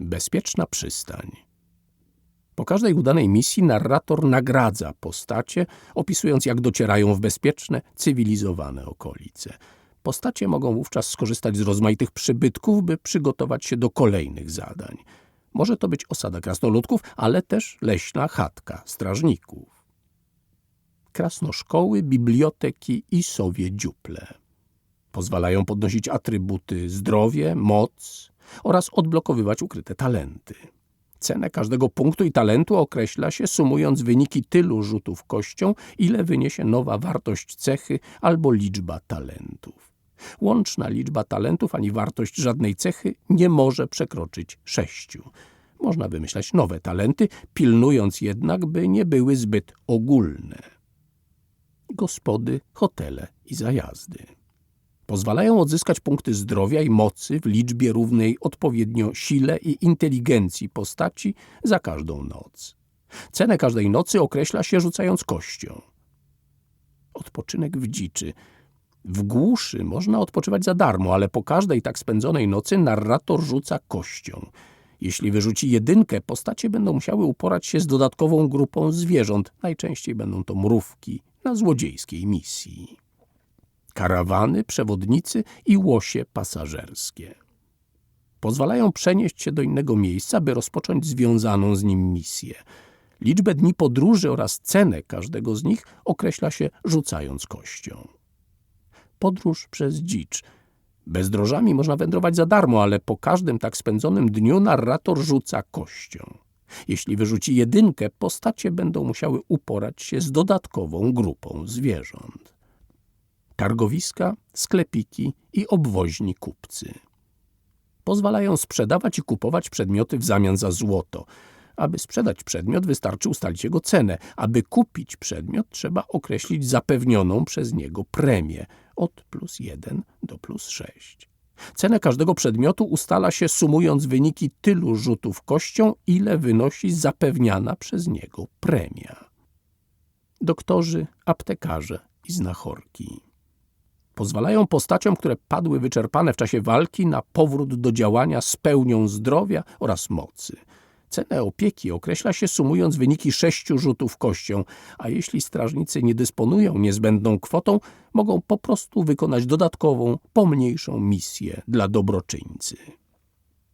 Bezpieczna przystań. Po każdej udanej misji narrator nagradza postacie, opisując jak docierają w bezpieczne, cywilizowane okolice. Postacie mogą wówczas skorzystać z rozmaitych przybytków, by przygotować się do kolejnych zadań. Może to być osada krasnoludków, ale też leśna chatka strażników. Krasnoszkoły, biblioteki i sowie dziuple. Pozwalają podnosić atrybuty zdrowie, moc oraz odblokowywać ukryte talenty. Cenę każdego punktu i talentu określa się sumując wyniki tylu rzutów kością, ile wyniesie nowa wartość cechy albo liczba talentów. Łączna liczba talentów ani wartość żadnej cechy nie może przekroczyć sześciu. Można wymyślać nowe talenty, pilnując jednak, by nie były zbyt ogólne. Gospody, hotele i zajazdy pozwalają odzyskać punkty zdrowia i mocy w liczbie równej odpowiednio sile i inteligencji postaci za każdą noc. Cenę każdej nocy określa się rzucając kością. Odpoczynek w dziczy. W głuszy można odpoczywać za darmo, ale po każdej tak spędzonej nocy narrator rzuca kością. Jeśli wyrzuci jedynkę, postacie będą musiały uporać się z dodatkową grupą zwierząt. Najczęściej będą to mrówki na złodziejskiej misji karawany, przewodnicy i łosie pasażerskie. Pozwalają przenieść się do innego miejsca, by rozpocząć związaną z nim misję. Liczbę dni podróży oraz cenę każdego z nich określa się rzucając kością. Podróż przez dzicz. Bezdrożami można wędrować za darmo, ale po każdym tak spędzonym dniu narrator rzuca kością. Jeśli wyrzuci jedynkę, postacie będą musiały uporać się z dodatkową grupą zwierząt targowiska, sklepiki i obwoźni kupcy. Pozwalają sprzedawać i kupować przedmioty w zamian za złoto. Aby sprzedać przedmiot, wystarczy ustalić jego cenę. Aby kupić przedmiot, trzeba określić zapewnioną przez niego premię od plus 1 do plus 6. Cenę każdego przedmiotu ustala się sumując wyniki tylu rzutów kością, ile wynosi zapewniana przez niego premia. Doktorzy, aptekarze i znachorki pozwalają postaciom, które padły wyczerpane w czasie walki, na powrót do działania z pełnią zdrowia oraz mocy. Cenę opieki określa się sumując wyniki sześciu rzutów kością, a jeśli strażnicy nie dysponują niezbędną kwotą, mogą po prostu wykonać dodatkową, pomniejszą misję dla dobroczyńcy.